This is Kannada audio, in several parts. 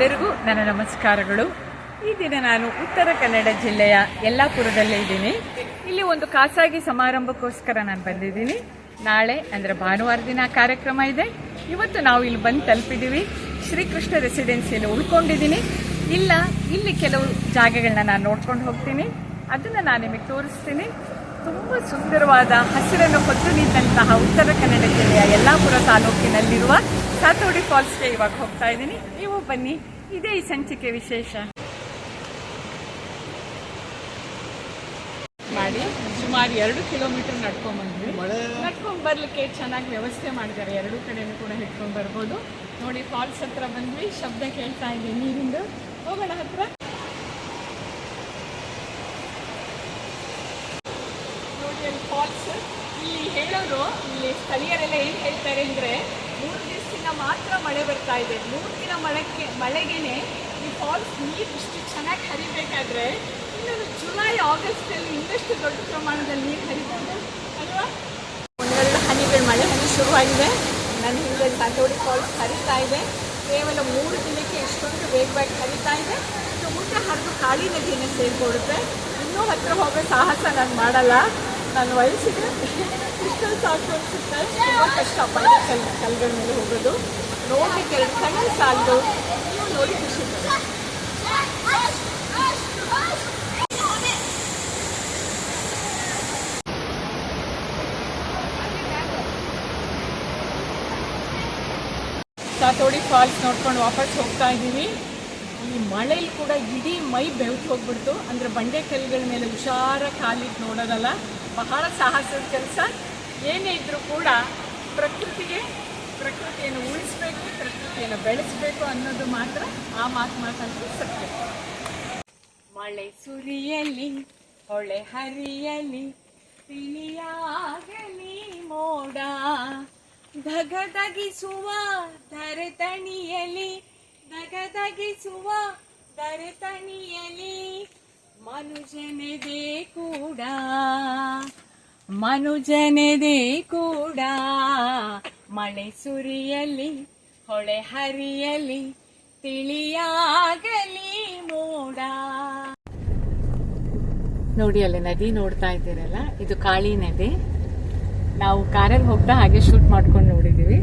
ಎಲ್ಲರಿಗೂ ನನ್ನ ನಮಸ್ಕಾರಗಳು. ಈ ದಿನ ನಾನು ಉತ್ತರ ಕನ್ನಡ ಜಿಲ್ಲೆಯ ಯಲ್ಲಾಪುರದಲ್ಲೇ ಇದ್ದೀನಿ. ಇಲ್ಲಿ ಒಂದು ಖಾಸಗಿ ಸಮಾರಂಭಕ್ಕೋಸ್ಕರ ನಾನು ಬಂದಿದ್ದೀನಿ. ನಾಳೆ, ಅಂದರೆ ಭಾನುವಾರ ದಿನ ಕಾರ್ಯಕ್ರಮ ಇದೆ. ಇವತ್ತು ನಾವು ಇಲ್ಲಿ ಬಂದು ತಲುಪಿದ್ದೀವಿ. ಶ್ರೀಕೃಷ್ಣ ರೆಸಿಡೆನ್ಸಿಯಲ್ಲಿ ಉಳ್ಕೊಂಡಿದ್ದೀನಿ. ಇಲ್ಲ, ಇಲ್ಲಿ ಕೆಲವು ಜಾಗಗಳನ್ನ ನಾನು ನೋಡ್ಕೊಂಡು ಹೋಗ್ತೀನಿ. ಅದನ್ನು ನಾನು ನಿಮಗೆ ತೋರಿಸ್ತೀನಿ. ತುಂಬ ಸುಂದರವಾದ ಹಸಿರನ್ನು ಹೊತ್ತು ನಿಂತಹ ಉತ್ತರ ಕನ್ನಡ ಜಿಲ್ಲೆಯ ಯಲ್ಲಾಪುರ ತಾಲೂಕಿನಲ್ಲಿರುವ ಸಾತೋಡಿ ಫಾಲ್ಸ್ಗೆ ಇವಾಗ ಹೋಗ್ತಾ ಇದ್ದೀನಿ. ನೀವು ಬನ್ನಿ ಇದೇ ಈ ಸಂಚಿಕೆ ವಿಶೇಷ. ಮಾಡಿ ಸುಮಾರು ಎರಡು ಕಿಲೋಮೀಟರ್ ನಡ್ಕೊಂಡ್ ಬಂದ್ವಿ. ನಡ್ಕೊಂಡ್ ಬರ್ಲಿಕ್ಕೆ ಚೆನ್ನಾಗಿ ವ್ಯವಸ್ಥೆ ಮಾಡಿದ್ದಾರೆ. ಎರಡು ಕಡೆನೂ ಕೂಡ ಹಿಡ್ಕೊಂಡು ಬರ್ಬೋದು. ನೋಡಿ ಫಾಲ್ಸ್ ಹತ್ರ ಬಂದ್ವಿ. ಶಬ್ದ ಕೇಳ್ತಾ ಇದೆ ನೀರಿಂದು. ಹೋಗೋಣ ಹತ್ರ ನೋಡಿ ಅಲ್ಲಿ ಫಾಲ್ಸ್ ಇಲ್ಲಿ ಹೇಳೋರು ಇಲ್ಲಿ ಸ್ಥಳೀಯರೆಲ್ಲ ಏನು ಹೇಳ್ತಾರೆ ಅಂದರೆ ಮೂರು ದಿವಸದಿಂದ ಮಾತ್ರ ಮಳೆ ಬರ್ತಾ ಇದೆ. ಮೂರು ದಿನ ಮಳೆಗೆ, ಮಳೆಗೇನೆ ಈ ಫಾಲ್ಸ್ ನೀರು ಇಷ್ಟು ಚೆನ್ನಾಗಿ ಹರಿಬೇಕಾದ್ರೆ ಇನ್ನೊಂದು ಜುಲೈ ಆಗಸ್ಟಲ್ಲಿ ಇನ್ನಷ್ಟು ದೊಡ್ಡ ಪ್ರಮಾಣದಲ್ಲಿ ನೀರು ಹರಿಬೋದು, ಅಲ್ವಾ? ಒಂದೆರಡು ಹನಿಗಳು ಮಳೆ ಹನಿ ಶುರುವಾಗಿದೆ. ನನ್ನ ಹಿಂದೆ ಸಾತೋಡಿ ಫಾಲ್ಸ್ ಹರಿತಾ ಇದೆ. ಕೇವಲ ಮೂರು ದಿನಕ್ಕೆ ಇಷ್ಟೊಂದು ವೇಗವಾಗಿ ಹರಿತಾ ಇದೆ. ಸಮುದ್ರ ಮುಂದೆ ಹರಿದು ಕಾಳಿ ನದಿಯನ್ನು ಸೇರಿಕೊಡುತ್ತೆ. ಇನ್ನೂ ಹತ್ರ ಹೋಗೋ ಸಾಹಸ ನಾನು ಮಾಡಲ್ಲ. ನನ್ನ ವಯಸ್ಸಿಗೆ ಇಷ್ಟೊಂದು ಸಾಕು ಅನಿಸುತ್ತೆ. ತುಂಬ ಕಷ್ಟ ಬಂಡೆ ಕಲ್ ಕಲ್ಗಳ ಮೇಲೆ ಹೋಗೋದು. ನೋಡಲಿಕ್ಕೆ ಎರಡು ಕಣ್ಣು ಸಾಲದು. ನೋಡಿ ಖುಷಿ ಪಡಿ. ಸಾತೋಡಿ ಫಾಲ್ಸ್ ನೋಡ್ಕೊಂಡು ವಾಪಸ್ ಹೋಗ್ತಾ ಇದ್ದೀವಿ. ಈ ಮಳೆಯಲ್ಲಿ ಕೂಡ ಇಡೀ ಮೈ ಬೆವ್ತು ಹೋಗ್ಬಿಡ್ತು. ಅಂದರೆ ಬಂಡೆ ಕಲ್ಲುಗಳ ಮೇಲೆ ಹುಷಾರ ಕಾಲಿಟ್ಟು ನೋಡೋದಲ್ಲ. ಬಹಳ ಸಾಹಸದ ಕೆಲಸ. ಏನೇ ಇದ್ದರೂ ಕೂಡ ಪ್ರಕೃತಿಗೆ, ಪ್ರಕೃತಿಯನ್ನು ಉಳಿಸ್ಬೇಕು, ಪ್ರಕೃತಿಯನ್ನು ಬೆಳೆಸಬೇಕು ಅನ್ನೋದು ಮಾತ್ರ ಆ ಮಾತು ಮಾತಂತೂ ಸತ್ಯ. ಮಳೆ ಸುರಿಯಲಿ, ಹೊಳೆ ಹರಿಯಲಿ, ತಿಳಿಯಾಗಲಿ ಮೋಡ. ಧಗಧಗಿಸುವ ಧರತಣಿಯಲಿ ಧಗಧಗಿಸುವ ಧರತಣಿಯಲಿ ಮನುಜನೆದೆ ಕೂಡ, ಮನುಜನಿದೆ ಕೂಡ. ಮಳೆ ಸುರಿಯಲಿ, ಹೊಳೆ ಹರಿಯಲಿ, ತಿಳಿಯಾಗಲಿ ಮೋಡ. ನೋಡಿ, ಅಲ್ಲಿ ನದಿ ನೋಡ್ತಾ ಇದ್ದೀರಲ್ಲ, ಇದು ಕಾಳಿ ನದಿ. ನಾವು ಕಾರಲ್ಲಿ ಹೋಗ್ತಾ ಹಾಗೆ ಶೂಟ್ ಮಾಡ್ಕೊಂಡು ನೋಡಿದ್ದೀವಿ.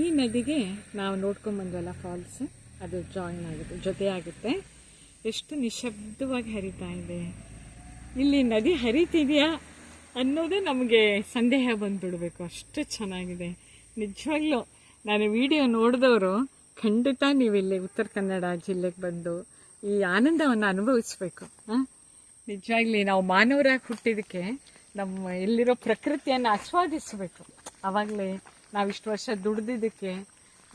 ಈ ನದಿಗೆ ನಾವು ನೋಡ್ಕೊಂಡ್ ಬಂದ್ವಲ್ಲ ಫಾಲ್ಸ್ ಅದು ಜಾಯಿನ್ ಆಗುತ್ತೆ ಜೊತೆ ಆಗುತ್ತೆ ಎಷ್ಟು ನಿಶಬ್ದವಾಗಿ ಹರಿತಾ ಇದೆ. ಇಲ್ಲಿ ನದಿ ಹರಿತಿದೆಯಾ ಅನ್ನೋದೇ ನಮಗೆ ಸಂದೇಹ ಬಂದ್ಬಿಡ್ಬೇಕು. ಅಷ್ಟು ಚೆನ್ನಾಗಿದೆ. ನಿಜವಾಗ್ಲೂ ನಾನು ವಿಡಿಯೋ ನೋಡಿದವರು ಖಂಡಿತ ನೀವು ಇಲ್ಲಿ ಉತ್ತರ ಕನ್ನಡ ಜಿಲ್ಲೆಗೆ ಬಂದು ಈ ಆನಂದವನ್ನು ಅನುಭವಿಸ್ಬೇಕು. ಹಾಂ? ನಿಜವಾಗ್ಲಿ ನಾವು ಮಾನವರಾಗಿ ಹುಟ್ಟಿದಕ್ಕೆ ನಮ್ಮ ಇಲ್ಲಿರೋ ಪ್ರಕೃತಿಯನ್ನು ಆಸ್ವಾದಿಸಬೇಕು. ಆವಾಗಲೇ ನಾವು ಇಷ್ಟು ವರ್ಷ ದುಡ್ದಿದ್ದಕ್ಕೆ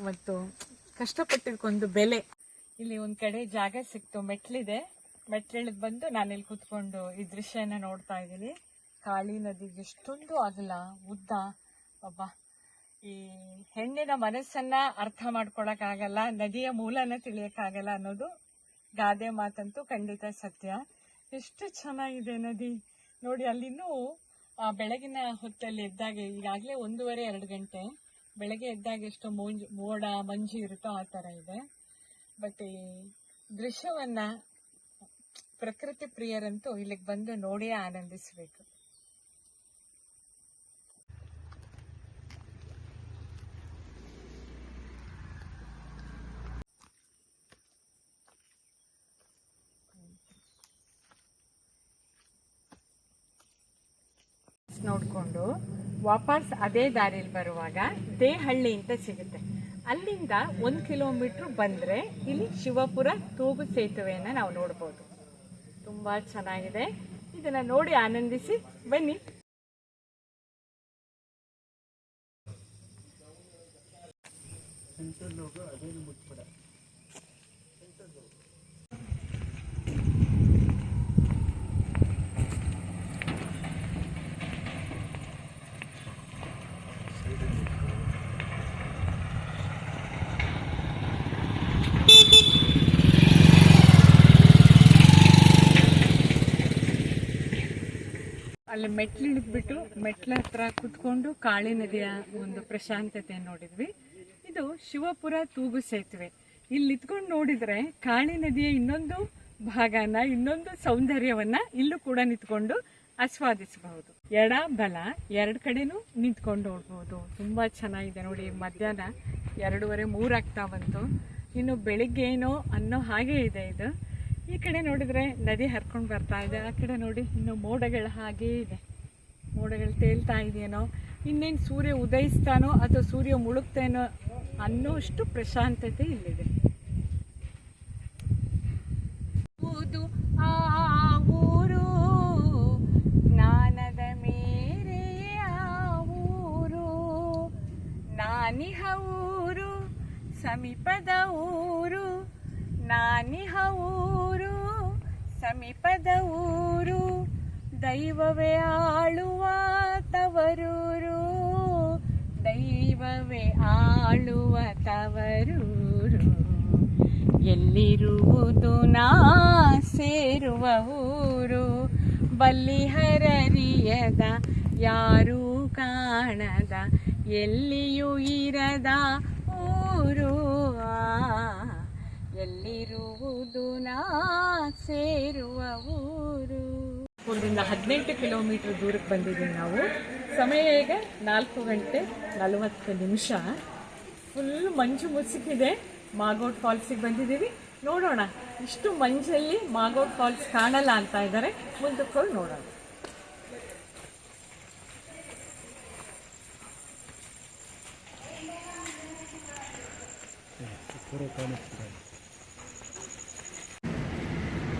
ಮತ್ತು ಕಷ್ಟಪಟ್ಟಿದ್ದಕ್ಕೊಂದು ಬೆಲೆ. ಇಲ್ಲಿ ಒಂದ್ ಕಡೆ ಜಾಗ ಸಿಕ್ತು, ಮೆಟ್ಲಿದೆ. ಮೆಟ್ಲಿಳಿದ್ ಬಂದು ನಾನು ಇಲ್ಲಿ ಕುತ್ಕೊಂಡು ಈ ದೃಶ್ಯನ ನೋಡ್ತಾ ಇದ್ದೀನಿ. ಕಾಳಿ ನದಿಗೆ ಎಷ್ಟೊಂದು ಅಗಲ, ಉದ್ದ. ಒಬ್ಬ ಈ ಹೆಣ್ಣಿನ ಮನಸ್ಸನ್ನ ಅರ್ಥ ಮಾಡ್ಕೊಳಕ್ಕಾಗಲ್ಲ, ನದಿಯ ಮೂಲನ ತಿಳಿಯಕ್ಕಾಗಲ್ಲ ಅನ್ನೋದು ಗಾದೆ ಮಾತಂತೂ ಖಂಡಿತ ಸತ್ಯ. ಎಷ್ಟು ಚೆನ್ನಾಗಿದೆ ನದಿ. ನೋಡಿ ಅಲ್ಲಿನೂ ಬೆಳಗಿನ ಹೊತ್ತಲ್ಲಿ ಎದ್ದಾಗ, ಈಗಾಗಲೇ ಒಂದೂವರೆ, ಎರಡು ಗಂಟೆ, ಬೆಳಗ್ಗೆ ಎದ್ದಾಗ ಎಷ್ಟು ಮೋಡ, ಮಂಜು ಇರುತ್ತೋ ಆ ಥರ ಇದೆ. ಬಟ್ ಈ ದೃಶ್ಯವನ್ನ ಪ್ರಕೃತಿ ಪ್ರಿಯರಂತೂ ಇಲ್ಲಿಗೆ ಬಂದು ನೋಡಿಯೇ ಆನಂದಿಸಬೇಕು. ನೋಡಿಕೊಂಡು ವಾಪಸ್ ಅದೇ ದಾರಿಯಲ್ಲಿ ಬರುವಾಗ ದೇಹಳ್ಳಿ ಅಂತ ಸಿಗುತ್ತೆ. ಅಲ್ಲಿಂದ ಒಂದು ಕಿಲೋಮೀಟ್ರ್ ಬಂದರೆ ಇಲ್ಲಿ ಶಿವಪುರ ತೂಗು ಸೇತುವೆಯನ್ನು ನಾವು ನೋಡ್ಬೋದು. ತುಂಬ ಚೆನ್ನಾಗಿದೆ. ಇದನ್ನು ನೋಡಿ ಆನಂದಿಸಿ ಬನ್ನಿ. ಅಲ್ಲಿ ಮೆಟ್ಲು ಇಳಿದ್ಬಿಟ್ಟು ಮೆಟ್ಲ ಹತ್ರ ಕುತ್ಕೊಂಡು ಕಾಳಿ ನದಿಯ ಒಂದು ಪ್ರಶಾಂತತೆ ನೋಡಿದ್ವಿ. ಇದು ಶಿವಪುರ ತೂಗು ಸೇತುವೆ. ಇಲ್ಲಿ ನಿತ್ಕೊಂಡು ನೋಡಿದ್ರೆ ಕಾಳಿ ನದಿಯ ಇನ್ನೊಂದು ಭಾಗನ, ಇನ್ನೊಂದು ಸೌಂದರ್ಯವನ್ನ ಇಲ್ಲೂ ಕೂಡ ನಿಂತ್ಕೊಂಡು ಆಸ್ವಾದಿಸಬಹುದು. ಎಡ ಬಲ, ಎರಡು ಕಡೆನೂ ನಿಂತ್ಕೊಂಡು ನೋಡ್ಬೋದು. ತುಂಬಾ ಚೆನ್ನಾಗಿದೆ ನೋಡಿ, ಮಧ್ಯಾಹ್ನ ಎರಡೂವರೆ ಮೂರಾಗ್ತಾ ಬಂತು. ಇನ್ನು ಬೆಳಿಗ್ಗೆ ಏನೋ ಅನ್ನೋ ಹಾಗೆ ಇದೆ ಇದು. ಈ ಕಡೆ ನೋಡಿದ್ರೆ ನದಿ ಹರ್ಕೊಂಡು ಬರ್ತಾ ಇದೆ. ಆ ಕಡೆ ನೋಡಿ ಇನ್ನು ಮೋಡಗಳ ಹಾಗೇ ಇದೆ. ಮೋಡಗಳು ತೇಲ್ತಾ ಇದೆಯೇನೋ. ಇನ್ನೇನು ಸೂರ್ಯ ಉದಯಿಸ್ತಾನೋ ಅಥವಾ ಸೂರ್ಯ ಮುಳುಗ್ತೇನೋ ಅನ್ನೋಷ್ಟು ಪ್ರಶಾಂತತೆ ಇಲ್ಲಿದೆ. ಆ ಊರು, ಸಮೀಪದ ಊರು ನಾನಿಹ ಊರು. ಸಮೀಪದ ಊರು ದೈವವೇ ಆಳುವ ತವರೂರು. ದೈವವೇ ಆಳುವ ತವರೂರು. ಎಲ್ಲಿರುವುದು ನಾ ಸೇರುವ ಊರು. ಬಲ್ಲಿಹರರಿಯದ ಯಾರೂ ಕಾಣದ ಎಲ್ಲಿಯೂ ಇರದ ಊರು ಎಲ್ಲಿರುವುದು ನಾ ಸೇರುವ ಊರು. ಊರಿಂದ ಹದಿನೆಂಟು ಕಿಲೋಮೀಟರ್ ದೂರಕ್ಕೆ ಬಂದಿದ್ದೀವಿ ನಾವು. ಸಮಯ ಈಗ ನಾಲ್ಕು ಗಂಟೆ ನಲವತ್ತು ನಿಮಿಷ. ಫುಲ್ ಮಂಜು ಮುಸುಕಿದೆ. ಮಾಗೋಡ್ ಫಾಲ್ಸಿಗೆ ಬಂದಿದ್ದೀವಿ. ನೋಡೋಣ ಇಷ್ಟು ಮಂಜಲ್ಲಿ ಮಾಗೋಡ್ ಫಾಲ್ಸ್ ಕಾಣಲ್ಲ ಅಂತ ಇದ್ದಾರೆ ಮುಂದಕ್ಕೆ ಹೋಗಿ ನೋಡೋಣ.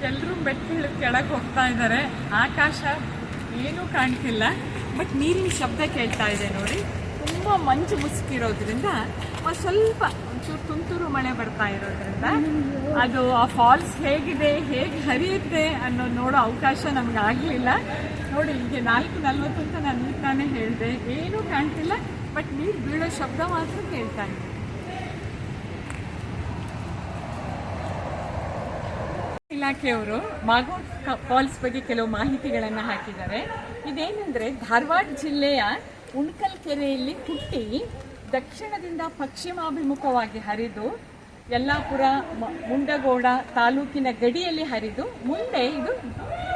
ಎಲ್ಲರೂ ಬೆಟ್ಟಗಳು ಕೆಳಗೆ ಹೋಗ್ತಾ ಇದ್ದಾರೆ. ಆಕಾಶ ಏನೂ ಕಾಣ್ತಿಲ್ಲ. ಬಟ್ ನೀರಿನ ಶಬ್ದ ಕೇಳ್ತಾ ಇದೆ ನೋಡಿ. ತುಂಬ ಮಂಜು ಮುಸುಕಿರೋದ್ರಿಂದ ಸ್ವಲ್ಪ ಒಂಚೂರು ತುಂತುರು ಮಳೆ ಬರ್ತಾ ಇರೋದ್ರಿಂದ ಅದು ಆ ಫಾಲ್ಸ್ ಹೇಗಿದೆ, ಹೇಗೆ ಹರಿಯುತ್ತೆ ಅನ್ನೋ ನೋಡೋ ಅವಕಾಶ ನಮ್ಗೆ ಆಗಲಿಲ್ಲ. ನೋಡಿ, ಹೀಗೆ ನಾಲ್ಕು ನಲ್ವತ್ತು ಅಂತ ನಾನು ತಾನೇ ಹೇಳಿದೆ. ಏನೂ ಕಾಣ್ತಿಲ್ಲ ಬಟ್ ನೀರು ಬೀಳೋ ಶಬ್ದ ಮಾತ್ರ ಕೇಳ್ತಾ ಇದೆ. ಇಲಾಖೆಯವರು ಮಾಗೋಡ್ ಫಾಲ್ಸ್ ಬಗ್ಗೆ ಕೆಲವು ಮಾಹಿತಿಗಳನ್ನು ಹಾಕಿದ್ದಾರೆ. ಇದೇನೆಂದರೆ ಧಾರವಾಡ ಜಿಲ್ಲೆಯ ಉಣ್ಕಲ್ ಕೆರೆಯಲ್ಲಿ ಹುಟ್ಟಿ ದಕ್ಷಿಣದಿಂದ ಪಶ್ಚಿಮಾಭಿಮುಖವಾಗಿ ಹರಿದು ಯಲ್ಲಾಪುರ ಮುಂಡಗೋಡ ತಾಲೂಕಿನ ಗಡಿಯಲ್ಲಿ ಹರಿದು ಮುಂದೆ ಇದು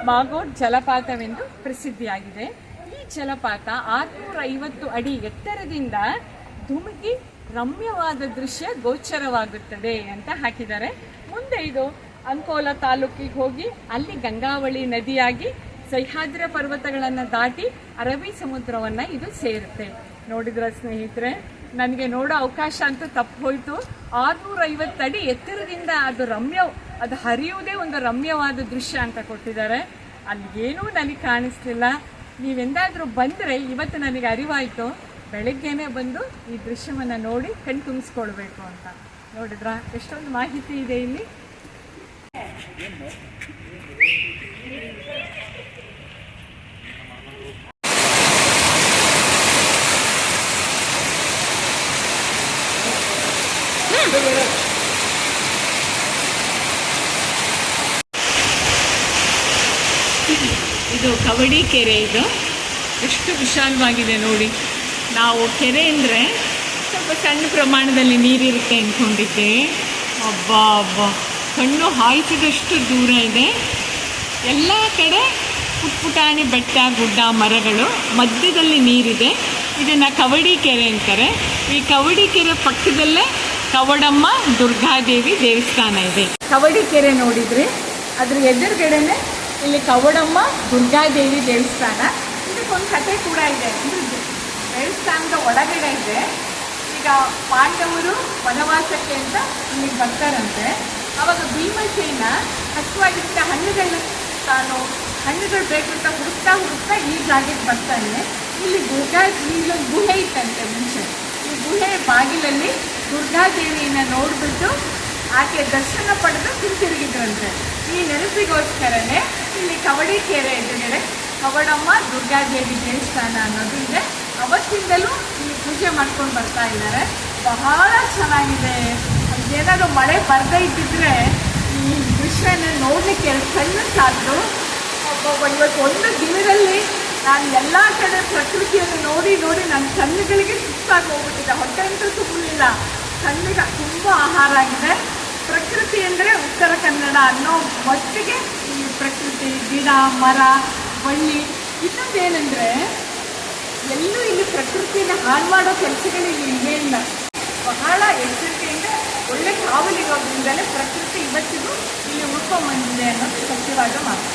ಮಾಗೋಡ್ ಜಲಪಾತವೆಂದು ಪ್ರಸಿದ್ಧಿಯಾಗಿದೆ. ಈ ಜಲಪಾತ ಆರುನೂರ ಐವತ್ತು ಅಡಿ ಎತ್ತರದಿಂದ ಧುಮುಕಿ ರಮ್ಯವಾದ ದೃಶ್ಯ ಗೋಚರವಾಗುತ್ತದೆ ಅಂತ ಹಾಕಿದ್ದಾರೆ. ಮುಂದೆ ಇದು ಅಂಕೋಲ ತಾಲೂಕಿಗೆ ಹೋಗಿ ಅಲ್ಲಿ ಗಂಗಾವಳಿ ನದಿಯಾಗಿ ಸಹ್ಯಾದ್ರ ಪರ್ವತಗಳನ್ನು ದಾಟಿ ಅರಬ್ಬಿ ಸಮುದ್ರವನ್ನು ಇದು ಸೇರುತ್ತೆ. ನೋಡಿದ್ರ ಸ್ನೇಹಿತರೆ? ನನಗೆ ನೋಡೋ ಅವಕಾಶ ಅಂತೂ ತಪ್ಪು ಹೋಯಿತು. ಆರ್ನೂರ ಅಡಿ ಎತ್ತರದಿಂದ ಅದು ರಮ್ಯ, ಅದು ಹರಿಯುವುದೇ ಒಂದು ರಮ್ಯವಾದ ದೃಶ್ಯ ಅಂತ ಕೊಟ್ಟಿದ್ದಾರೆ. ಅಲ್ಲಿ ಏನೂ ನನಗೆ ಕಾಣಿಸ್ಲಿಲ್ಲ. ನೀವೆಂದಾದರೂ ಬಂದರೆ ಇವತ್ತು ನನಗೆ ಅರಿವಾಯಿತು. ಬೆಳಗ್ಗೆನೇ ಬಂದು ಈ ದೃಶ್ಯವನ್ನು ನೋಡಿ ಕಣ್ ತುಂಬಿಸ್ಕೊಳ್ಬೇಕು ಅಂತ. ನೋಡಿದ್ರಾ? ಎಷ್ಟೊಂದು ಮಾಹಿತಿ ಇದೆ ಇಲ್ಲಿ. ಇದು ಕವಡಿ ಕೆರೆ ಇದು. ಎಷ್ಟು ವಿಶಾಲವಾಗಿದೆ ನೋಡಿ. ನಾವು ಕೆರೆ ಅಂದರೆ ಸ್ವಲ್ಪ ಸಣ್ಣ ಪ್ರಮಾಣದಲ್ಲಿ ನೀರಿರುತ್ತೆ ಅಂದ್ಕೊಂಡಿದ್ದೆ. ಅಬ್ಬಾ ಅಬ್ಬಾ. ಕಣ್ಣು ಹಾಯಿಸಿದಷ್ಟು ದೂರ ಇದೆ. ಎಲ್ಲ ಕಡೆ ಪುಟ್ಪುಟಾಣಿ ಬೆಟ್ಟ, ಗುಡ್ಡ, ಮರಗಳು, ಮಧ್ಯದಲ್ಲಿ ನೀರಿದೆ. ಇದನ್ನು ಕವಡಿ ಕೆರೆ ಅಂತಾರೆ. ಈ ಕವಡಿ ಕೆರೆ ಪಕ್ಕದಲ್ಲೇ ಕವಡಮ್ಮ, ದುರ್ಗಾದೇವಿ ದೇವಸ್ಥಾನ ಇದೆ. ಕವಡಿ ಕೆರೆ ನೋಡಿದರೆ? ಅದ್ರ ಎದುರುಗಡೆನೆ ಇಲ್ಲಿ ಕವಡಮ್ಮ, ದುರ್ಗಾದೇವಿ ದೇವಸ್ಥಾನ. ಇದಕ್ಕೊಂದು ಕಥೆ ಕೂಡ ಇದೆ. ದೇವಸ್ಥಾನದ ಒಳಗಡೆ ಇದೆ. ಈಗ ಪಾಂಡವರು ವನವಾಸಕ್ಕೆ ಅಂತ ಇಲ್ಲಿಗೆ ಬರ್ತಾರಂತೆ. ಅವಾಗ ಭೀಮಸೇನ ಹಸುವಾಗಿದ್ದ ಹಣ್ಣುಗಳನ್ನ ತಾನು ಹಣ್ಣುಗಳು ಬೇಕು ಅಂತ ಹುಡುಕ್ತಾ ಹುಡುಕ್ತಾ ಈ ಜಾಗಕ್ಕೆ ಬರ್ತಾನೆ ಇಲ್ಲಿ ದುರ್ಗಾ ಇಲ್ಲೊಂದು ಗುಹೆ ಇತ್ತಂತೆ ಮುಂಚೆ. ಈ ಗುಹೆ ಬಾಗಿಲಲ್ಲಿ ದುರ್ಗಾದೇವಿಯನ್ನು ನೋಡಿಬಿಟ್ಟು ಆಕೆ ದರ್ಶನ ಪಡೆದು ಹಿಂತಿರುಗಿದ್ರಂತೆ. ಈ ನೆನಪಿಗೋಸ್ಕರನೇ ಇಲ್ಲಿ ಕವಡಿ ಕೆರೆ ಎದುರುಗಡೆ ಕವಡಮ್ಮ ದುರ್ಗಾದೇವಿ ದೇವಸ್ಥಾನ ಅನ್ನೋದು ಇದೆ. ಅವತ್ತಿಂದಲೂ ಇಲ್ಲಿ ಪೂಜೆ ಮಾಡ್ಕೊಂಡು ಬರ್ತಾ ಇದ್ದಾರೆ. ಬಹಳ ಚೆನ್ನಾಗಿದೆ. ಏನಾದ್ರು ಮಳೆ ಬರದೇ ಇದ್ದಿದ್ರೆ ಈ ದೃಶ್ಯನ ನೋಡ್ಲಿಕ್ಕೆ ಕಣ್ಣು ಒಬ್ಬೊಬ್ಬ ಇವತ್ತು ಒಂದು ದಿನದಲ್ಲಿ ನಾನು ಎಲ್ಲ ಕಡೆ ಪ್ರಕೃತಿಯನ್ನು ನೋಡಿ ನೋಡಿ ನನ್ನ ಕಣ್ಣುಗಳಿಗೆ ಸುಸ್ತಾಗಿ ಹೋಗ್ಬಿಟ್ಟಿದೆ. ಹೊಟ್ಟೆ ಅಂತೂ ತುಂಬಲಿಲ್ಲ. ಕಣ್ಣಿಗೆ ತುಂಬ ಆಹಾರ ಆಗಿದೆ. ಪ್ರಕೃತಿ ಅಂದರೆ ಉತ್ತರ ಕನ್ನಡ ಅನ್ನೋ ಮಟ್ಟಿಗೆ ಈ ಪ್ರಕೃತಿ, ಗಿಡ, ಮರ, ಬಳ್ಳಿ ಇನ್ನೊಂದೇನೆಂದರೆ ಎಲ್ಲೂ ಇಲ್ಲಿ ಪ್ರಕೃತಿಯನ್ನು ಹಾಳು ಮಾಡೋ ಕೆಲಸಗಳು ಇಲ್ಲಿ ಬಹಳ ಎಚ್ಚರಿಕೆಯಿಂದ ಒಳ್ಳೆ ಕಾವಲಿರೋದ್ರಿಂದಲೇ ಪ್ರಕೃತಿ ಇವತ್ತಿಗೂ ಇಲ್ಲಿ ಉಳ್ಕೊಂಡ್ಬಂದಿದೆ ಅನ್ನೋದು ಸತ್ಯವಾದ ಮಾತು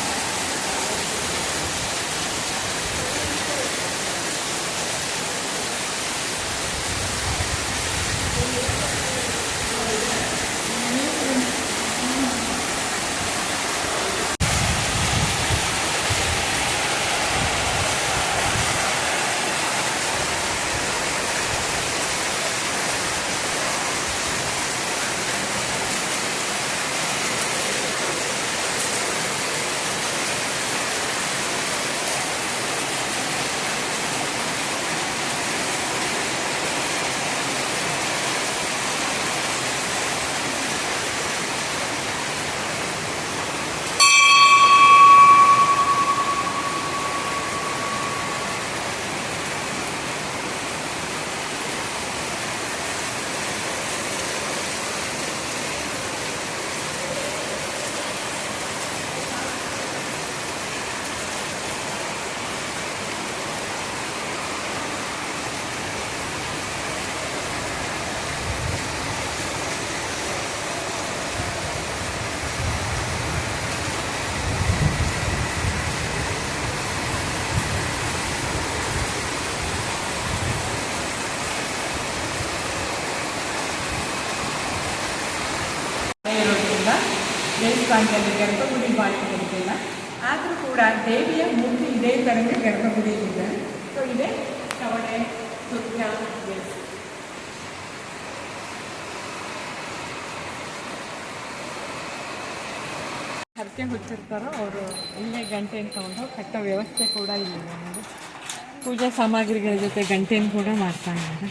ಇರೋದ್ರಿಂದ ದೇವಸ್ಥಾನದಲ್ಲಿ ಗರ್ಭಗುಡಿ ಬಾಗಿಲಿಲ್ಲ ಆದರೂ ಕೂಡ ದೇವಿಯ ಮೂರ್ತಿ ಇದೇ ಥರನೇ ಗರ್ಭಗುಡಿ ಇದೆ. ಸೊ ಇದೆ. ಕವಡೆ ನೃತ್ಯ ಹರಕೆ ಹುಚ್ಚಿರ್ತಾರೋ ಅವರು ಇಲ್ಲೇ ಗಂಟೆಯನ್ನು ತಗೊಂಡು ಕಟ್ಟೋ ವ್ಯವಸ್ಥೆ ಕೂಡ ಇಲ್ಲ ನಮಗೆ ಪೂಜಾ ಸಾಮಗ್ರಿಗಳ ಜೊತೆ ಗಂಟೆಯನ್ನು ಕೂಡ ಮಾಡ್ತಾ ಇದ್ದಾರೆ.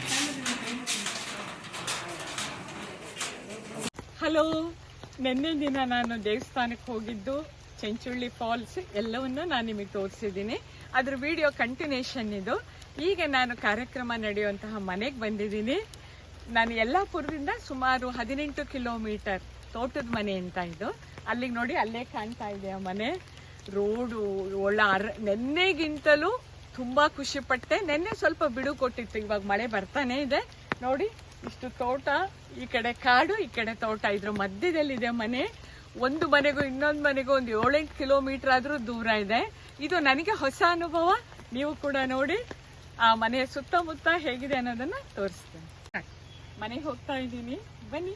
ಹಲೋ ನಿನ್ನೆ ದಿನ ನಾನು ದೇವಸ್ಥಾನಕ್ಕೆ ಹೋಗಿದ್ದು ಚೆಂಚುಳ್ಳಿ ಫಾಲ್ಸ್ ಎಲ್ಲವನ್ನೂ ನಾನು ನಿಮಗೆ ತೋರಿಸಿದ್ದೀನಿ. ಅದ್ರ ವಿಡಿಯೋ ಕಂಟಿನ್ಯೂಷನ್ ಇದು. ಈಗ ನಾನು ಕಾರ್ಯಕ್ರಮ ನಡೆಯುವಂತಹ ಮನೆಗೆ ಬಂದಿದ್ದೀನಿ. ನಾನು ಯಲ್ಲಾಪುರದಿಂದ ಸುಮಾರು ಹದಿನೆಂಟು ಕಿಲೋಮೀಟರ್ ತೋಟದ ಮನೆ ಅಂತ ಇದು. ಅಲ್ಲಿಗೆ ನೋಡಿ ಅಲ್ಲೇ ಕಾಣ್ತಾ ಇದೆ ಆ ಮನೆ. ರೋಡು, ಒಳ್ಳೆ ಅರ, ನೆನ್ನೆಗಿಂತಲೂ ತುಂಬಾ ಖುಷಿ ಪಟ್ಟೆ. ನೆನ್ನೆ ಸ್ವಲ್ಪ ಬಿಡು ಕೊಟ್ಟಿತ್ತು, ಇವಾಗ ಮಳೆ ಬರ್ತಾನೆ ಇದೆ. ನೋಡಿ ಇಷ್ಟು ತೋಟ, ಈ ಕಡೆ ಕಾಡು, ಈ ಕಡೆ ತೋಟ. ಇದ್ರ ಮಧ್ಯದಲ್ಲಿದೆ ಮನೆ. ಒಂದು ಮನೆಗೂ, ಇನ್ನೊಂದು ಮನೆಗೂ ಒಂದು ಏಳೆಂಟು ಕಿಲೋಮೀಟರ್ ಆದ್ರೂ ದೂರ ಇದೆ. ಇದು ನನಗೆ ಹೊಸ ಅನುಭವ. ನೀವು ಕೂಡ ನೋಡಿ ಆ ಮನೆಯ ಸುತ್ತಮುತ್ತ ಹೇಗಿದೆ ಅನ್ನೋದನ್ನ ತೋರಿಸ್ತೇನೆ. ಮನೆಗೆ ಹೋಗ್ತಾ ಇದ್ದೀನಿ. ಬನ್ನಿ.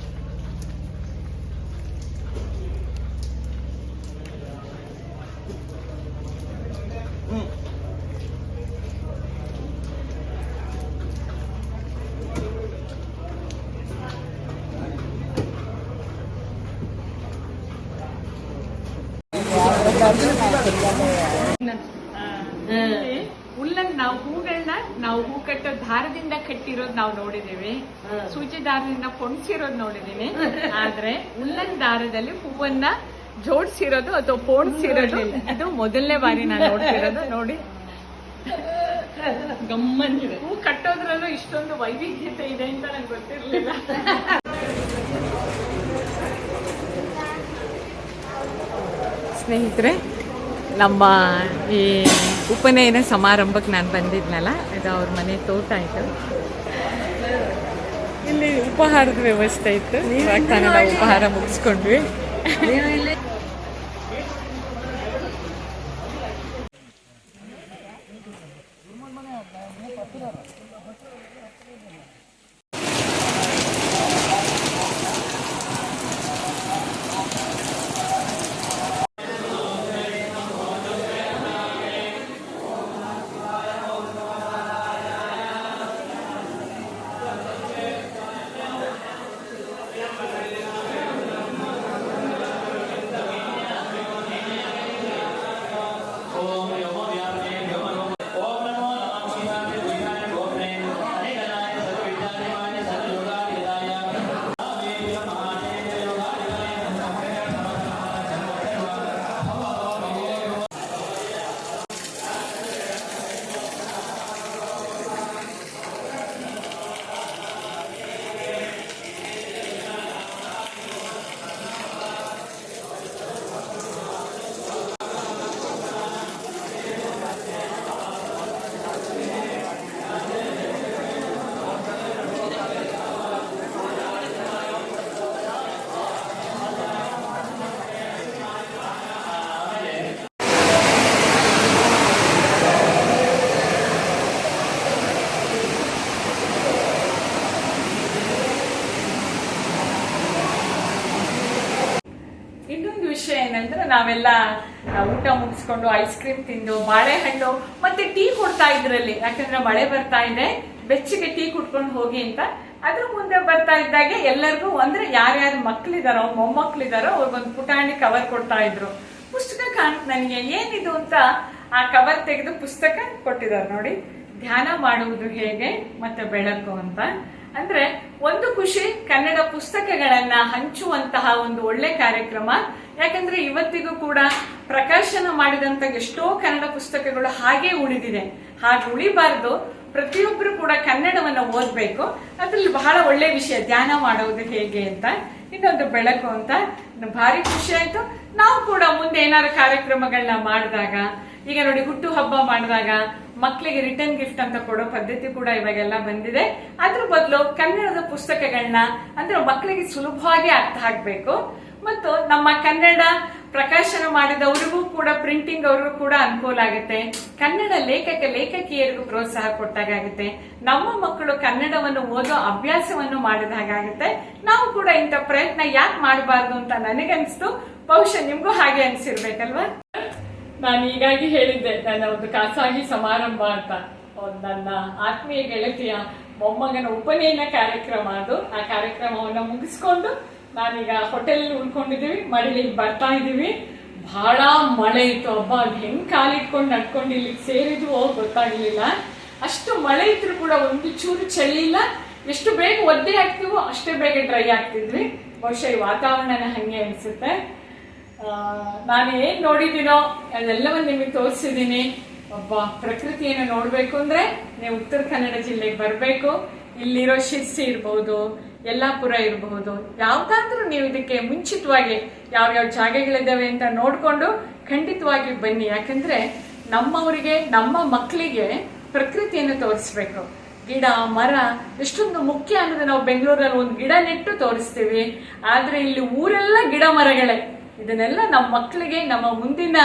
ಇಲ್ಲಿ ಉಲ್ಲನ್ ನಾವು ಹೂಗಳನ್ನ ನಾವು ಹೂ ಕಟ್ಟೋ ದಾರದಿಂದ ಕಟ್ಟಿರೋದ್ ನಾವು ನೋಡಿದೀವಿ. ಸೂಜಿ ದಾರದಿಂದ ಪೊಣ್ಸಿರೋದ್ ನೋಡಿದೀನಿ ಆದ್ರೆ ಉಲ್ಲನ್ ದಾರದಲ್ಲಿ ಹೂವನ್ನ ಜೋಡಿಸಿರೋದು ಅಥವಾ ಪೋಣಿಸಿರೋದು ಇದು ಮೊದಲನೇ ಬಾರಿ ನಾನು ನೋಡ್ತಿರೋದು ನೋಡಿ. ಗಮ್ಮಂತಿದೆ ಹೂ ಕಟ್ಟೋದ್ರಲ್ಲೂ ಇಷ್ಟೊಂದು ವೈವಿಧ್ಯತೆ ಇದೆ ಅಂತ ನಂಗೆ ಗೊತ್ತಿರ್ಲಿಲ್ಲ. ಸ್ನೇಹಿತರೆ ನಮ್ಮ ಈ ಉಪನಯನ ಸಮಾರಂಭಕ್ಕೆ ನಾನು ಬಂದಿದ್ನಲ್ಲ ಇದು ಅವ್ರ ಮನೆ ತೋಟ ಆಯಿತು ಇಲ್ಲಿ ಉಪಹಾರದ ವ್ಯವಸ್ಥೆ ಇತ್ತು. ಇವಾಗ ಉಪಹಾರ ಮುಗಿಸ್ಕೊಂಡ್ವಿ ನಾವೆಲ್ಲ ಆ, ಮುಗಿಸ್ಕೊಂಡು ಐಸ್ ಕ್ರೀಮ್ ತಿಂದು ಬಾಳೆಹಣ್ಣು ಮತ್ತೆ ಟೀ ಕೊಡ್ತಾ ಇದ್ರಲ್ಲಿ. ಯಾಕಂದ್ರೆ ಮಳೆ ಬರ್ತಾ ಇದೆ, ಬೆಚ್ಚಗೆ ಟೀ ಕುಟ್ಕೊಂಡು ಹೋಗಿ ಅಂತ. ಅದ್ರ ಮುಂದೆ ಬರ್ತಾ ಇದ್ದಾಗೆ ಎಲ್ಲರಿಗೂ ಅಂದ್ರೆ ಯಾರ್ಯಾರು ಮಕ್ಳಿದಾರೋ, ಮೊಮ್ಮಕ್ಳಿದಾರೋ ಅವ್ರಿಗೊಂದು ಪುಟಾಣಿ ಕವರ್ ಕೊಡ್ತಾ ಇದ್ರು. ಪುಸ್ತಕ ಕಾಣ್ತ ನನಗೆ ಏನಿದು ಅಂತ ಆ ಕವರ್ ತೆಗೆದು ಪುಸ್ತಕ ಕೊಟ್ಟಿದ್ದಾರೆ ನೋಡಿ. ಧ್ಯಾನ ಮಾಡುವುದು ಹೇಗೆ, ಮತ್ತೆ ಬೆಳಕು ಅಂತ. ಅಂದ್ರೆ ಒಂದು ಖುಷಿ ಕನ್ನಡ ಪುಸ್ತಕಗಳನ್ನ ಹಂಚುವಂತಹ ಒಂದು ಒಳ್ಳೆ ಕಾರ್ಯಕ್ರಮ. ಯಾಕಂದ್ರೆ ಇವತ್ತಿಗೂ ಕೂಡ ಪ್ರಕಾಶನ ಮಾಡಿದಂತ ಎಷ್ಟೋ ಕನ್ನಡ ಪುಸ್ತಕಗಳು ಹಾಗೆ ಉಳಿದಿದೆ. ಹಾಗೆ ಉಳಿಬಾರ್ದು. ಪ್ರತಿಯೊಬ್ಬರು ಕೂಡ ಕನ್ನಡವನ್ನ ಓದ್ಬೇಕು. ಅದ್ರಲ್ಲಿ ಬಹಳ ಒಳ್ಳೆ ವಿಷಯ, ಧ್ಯಾನ ಮಾಡೋದು ಹೇಗೆ ಅಂತ, ಇನ್ನೊಂದು ಬೆಳಕು ಅಂತ. ಭಾರಿ ಖುಷಿ ಆಯ್ತು. ನಾವು ಕೂಡ ಮುಂದೆ ಏನಾದ್ರು ಕಾರ್ಯಕ್ರಮಗಳನ್ನ ಮಾಡಿದಾಗ ಈಗ ನೋಡಿ ಹುಟ್ಟು ಹಬ್ಬ ಮಾಡಿದಾಗ ಮಕ್ಕಳಿಗೆ ರಿಟರ್ನ್ ಗಿಫ್ಟ್ ಅಂತ ಕೊಡೋ ಪದ್ಧತಿ ಕೂಡ ಇವಾಗೆಲ್ಲ ಬಂದಿದೆ. ಅದ್ರ ಬದಲು ಕನ್ನಡದ ಪುಸ್ತಕಗಳನ್ನ ಅಂದ್ರೆ ಮಕ್ಕಳಿಗೆ ಸುಲಭವಾಗಿ ಅರ್ಥ ಆಗ್ಬೇಕು. ಮತ್ತು ನಮ್ಮ ಕನ್ನಡ ಪ್ರಕಾಶನ ಮಾಡಿದವರಿಗೂ ಕೂಡ ಪ್ರಿಂಟಿಂಗ್ ಅವ್ರಿಗೂ ಕೂಡ ಅನುಕೂಲ ಆಗುತ್ತೆ. ಕನ್ನಡ ಲೇಖಕ ಲೇಖಕಿಯರಿಗೂ ಪ್ರೋತ್ಸಾಹ ಕೊಟ್ಟಾಗುತ್ತೆ ನಮ್ಮ ಮಕ್ಕಳು ಕನ್ನಡವನ್ನು ಓದೋ ಅಭ್ಯಾಸವನ್ನು ಮಾಡಿದ ಹಾಗಾಗುತ್ತೆ ನಾವು ಕೂಡ ಇಂಥ ಪ್ರಯತ್ನ ಯಾಕೆ ಮಾಡಬಾರ್ದು ಅಂತ ನನಗನ್ಸ್ತು ಬಹುಶಃ ನಿಮ್ಗೂ ಹಾಗೆ ಅನ್ಸಿರ್ಬೇಕಲ್ವಾ? ನಾನು ಹೀಗಾಗಿ ಹೇಳಿದ್ದೆ, ನನ್ನ ಒಂದು ಖಾಸಗಿ ಸಮಾರಂಭ ಅಂತ. ನನ್ನ ಆತ್ಮೀಯ ಗೆಳತಿಯ ಮೊಮ್ಮಗನ ಉಪನಯನ ಕಾರ್ಯಕ್ರಮ ಅದು. ಆ ಕಾರ್ಯಕ್ರಮವನ್ನು ಮುಗಿಸ್ಕೊಂಡು ನಾನೀಗ ಹೋಟೆಲ್ ಉಳ್ಕೊಂಡಿದ್ದೀವಿ, ಮಡಿಲಿಗೆ ಬರ್ತಾ ಇದ್ದೀವಿ. ಬಹಳ ಮಳೆ ಇತ್ತು, ಹಬ್ಬ ಅದು ಹೆಂಗ್ ಕಾಲಿಟ್ಕೊಂಡು ನಡ್ಕೊಂಡು ಇಲ್ಲಿಗೆ ಸೇರಿದ್ವೋ ಗೊತ್ತಾಗ್ಲಿಲ್ಲ. ಅಷ್ಟು ಮಳೆ ಇದ್ರು ಕೂಡ ಒಂದು ಚೂರು ಚಳಿ ಇಲ್ಲ. ಎಷ್ಟು ಬೇಗ ಒದ್ದೆ ಆಗ್ತೀವೋ ಅಷ್ಟೇ ಬೇಗ ಡ್ರೈ ಆಗ್ತಿದ್ವಿ. ಬಹುಶಃ ಈ ವಾತಾವರಣನ ಹಂಗೆ ಅನ್ಸುತ್ತೆ. ನಾನು ಏನ್ ನೋಡಿದ್ದೀನೋ ಅದೆಲ್ಲವನ್ನು ನಿಮಗೆ ತೋರಿಸಿದ್ದೀನಿ. ಒಬ್ಬ ಪ್ರಕೃತಿಯನ್ನು ನೋಡ್ಬೇಕು ಅಂದ್ರೆ ನೀವು ಉತ್ತರ ಕನ್ನಡ ಜಿಲ್ಲೆಗೆ ಬರಬೇಕು. ಇಲ್ಲಿರೋ ಶಿರ್ಸಿ ಇರ್ಬೋದು, ಯಲ್ಲಾಪುರ ಇರಬಹುದು ಯಾವ್ದಾದ್ರೂ ನೀವು ಇದಕ್ಕೆ ಮುಂಚಿತವಾಗಿ ಯಾವ್ಯಾವ ಜಾಗಗಳಿದ್ದಾವೆ ಅಂತ ನೋಡ್ಕೊಂಡು ಖಂಡಿತವಾಗಿ ಬನ್ನಿ. ಯಾಕಂದ್ರೆ ನಮ್ಮವರಿಗೆ, ನಮ್ಮ ಮಕ್ಕಳಿಗೆ ಪ್ರಕೃತಿಯನ್ನು ತೋರಿಸ್ಬೇಕು. ಗಿಡ, ಮರ, ಎಷ್ಟೊಂದು ಮುಖ್ಯ ಅನ್ನೋದು ನಾವು ಬೆಂಗಳೂರಲ್ಲಿ ಒಂದು ಗಿಡ ನೆಟ್ಟು ತೋರಿಸ್ತೀವಿ. ಆದ್ರೆ ಇಲ್ಲಿ ಊರೆಲ್ಲ ಗಿಡ ಮರಗಳೇ. ಇದನ್ನೆಲ್ಲ ನಮ್ಮ ಮಕ್ಕಳಿಗೆ ನಮ್ಮ ಮುಂದಿನ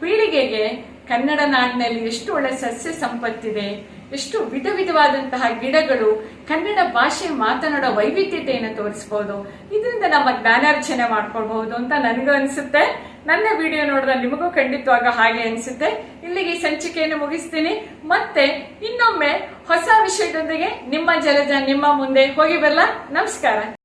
ಪೀಳಿಗೆಗೆ ಕನ್ನಡ ನಾಡಿನಲ್ಲಿ ಎಷ್ಟು ಒಳ್ಳೆ ಸಸ್ಯ ಸಂಪತ್ತಿದೆ, ಎಷ್ಟು ವಿಧ ವಿಧವಾದಂತಹ ಗಿಡಗಳು, ಕನ್ನಡ ಭಾಷೆ ಮಾತನಾಡೋ ವೈವಿಧ್ಯತೆಯನ್ನು ತೋರಿಸಬಹುದು ಇದರಿಂದ ನಮ್ಮ ಜ್ಞಾನಾರ್ಜನೆ ಮಾಡ್ಕೊಳ್ಬಹುದು ಅಂತ ನನಗೂ ಅನಿಸುತ್ತೆ. ನನ್ನ ವಿಡಿಯೋ ನೋಡಿದ್ರೆ ನಿಮಗೂ ಖಂಡಿತವಾಗ ಹಾಗೆ ಅನಿಸುತ್ತೆ. ಇಲ್ಲಿಗೆ ಸಂಚಿಕೆಯನ್ನು ಮುಗಿಸ್ತೀನಿ. ಮತ್ತೆ ಇನ್ನೊಮ್ಮೆ ಹೊಸ ವಿಷಯದೊಂದಿಗೆ ನಿಮ್ಮ ಜಲಜ ನಿಮ್ಮ ಮುಂದೆ ಹೋಗಿ ಬರಲ್ಲ ನಮಸ್ಕಾರ.